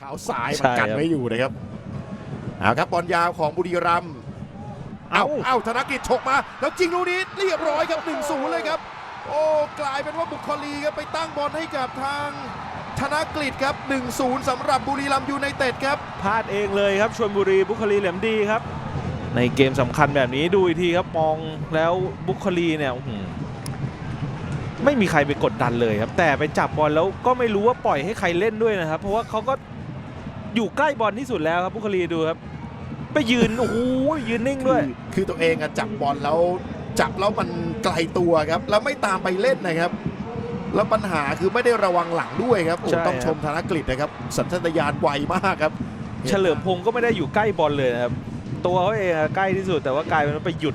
ท้าซ้ายใช่มันกันครับไม่อยู่นะครับเอาครับบอลยาวของบุรีรัมย์เอาเอ้าเอาธนกิจฉกมา แล้วจริงลูกนี้เรียบร้อยครับ1-0เลยครับ โอ้กลายเป็นว่าบุคลีครับไปตั้งบอลให้กับทางธนกฤษครับ1-0สำหรับบุรีรัมย์ยูไนเต็ดครับพลาดเองเลยครับชลบุรีบุคลีแหลมดีครับ ในเกมสำคัญแบบนี้ดูอีกทีครับมองแล้วบุคลีเนี่ยอื้อหือไม่มีใครไปกดดันเลยครับ แต่ไปจับบอลแล้วก็ไม่รู้ว่าปล่อยให้ใครเล่นด้วยนะครับ เพราะว่าเขาก็ อยู่ใกล้บอลที่สุดแล้วครับบุคลีดูครับ ไปยืนโอ้โหยืนนิ่งด้วยคือคือตัวเองอะจับบอลแล้วจับแล้วมันไกลตัวครับ แล้วไม่ตามไปเล่นนะครับ แล้วปัญหาคือไม่ได้ระวังหลังด้วยครับโอ้ใช่ต้องชมธนกฤษนะครับ สัญชาตญาณไวมากครับเฉลิมพงศ์ก็ไม่ได้อยู่ใกล้บอลเลยนะครับ ตัวเขาเองอะใกล้ที่สุดแต่ว่ากลายเป็นว่าไปหยุด